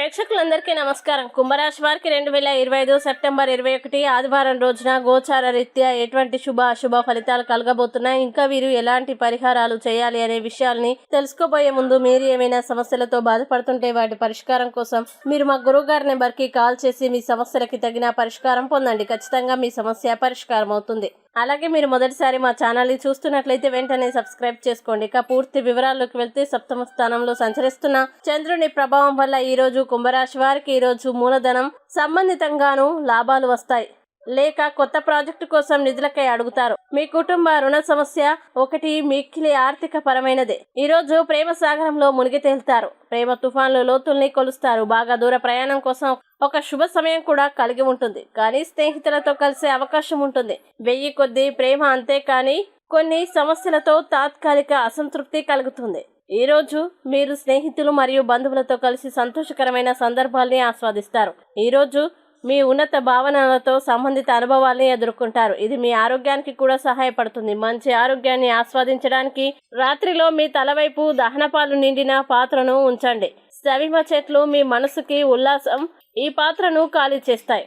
ప్రేక్షకులందరికీ నమస్కారం. కుంభరాశి వారికి రెండు వేల ఇరవై ఐదు సెప్టెంబర్ ఇరవై ఒకటి ఆదివారం రోజున గోచార రీత్యా ఎటువంటి శుభ అశుభ ఫలితాలు కలగబోతున్నాయి? ఇంకా వీరు ఎలాంటి పరిహారాలు చేయాలి అనే విషయాల్ని తెలుసుకోబోయే ముందు మీరు ఏమైనా సమస్యలతో బాధపడుతుంటే వాటి పరిష్కారం కోసం మీరు మా గురువు గారి నెంబర్కి కాల్ చేసి మీ సమస్యలకి తగిన పరిష్కారం పొందండి. ఖచ్చితంగా మీ సమస్య పరిష్కారం అవుతుంది అలాగే మీరు మొదటిసారి మా ఛానల్ని చూస్తున్నట్లయితే వెంటనే సబ్స్క్రైబ్ చేసుకోండి. ఇక పూర్తి వివరాల్లోకి వెళ్తే సప్తమ స్థానంలో సంచరిస్తున్న చంద్రుని ప్రభావం వల్ల ఈ రోజు కుంభరాశి వారికి ఈ రోజు మూలధనం సంబంధితంగాను లాభాలు వస్తాయి. లేక కొత్త ప్రాజెక్టు కోసం నిధులకై అడుగుతారు. మీ కుటుంబ రుణ సమస్య ఒకటి మిక్కిలి ఆర్థిక పరమైనదే ఈరోజు ప్రేమ సాగరంలో మునిగి తేలుతారు. ప్రేమ తుఫాన్లు లోతుల్ని కొలుస్తారు. బాగా దూర ప్రయాణం కోసం ఒక శుభ సమయం కూడా కలిగి ఉంటుంది. కానీ స్నేహితులతో కలిసే అవకాశం ఉంటుంది. వెయ్యి కొద్ది ప్రేమ అంతే కానీ కొన్ని సమస్యలతో తాత్కాలిక అసంతృప్తి కలుగుతుంది. ఈరోజు మీరు స్నేహితులు మరియు బంధువులతో కలిసి సంతోషకరమైన సందర్భాల్ని ఆస్వాదిస్తారు. ఈరోజు మీ ఉన్నత భావనలతో సంబంధిత అనుభవాల్ని ఎదుర్కొంటారు. ఇది మీ ఆరోగ్యానికి కూడా సహాయపడుతుంది. మంచి ఆరోగ్యాన్ని ఆస్వాదించడానికి రాత్రిలో మీ తలవైపు దహనపాలు నిండిన పాత్రను ఉంచండి. సవిమ చెట్లు మీ మనసుకి ఉల్లాసం ఈ పాత్రను ఖాళీ చేస్తాయి.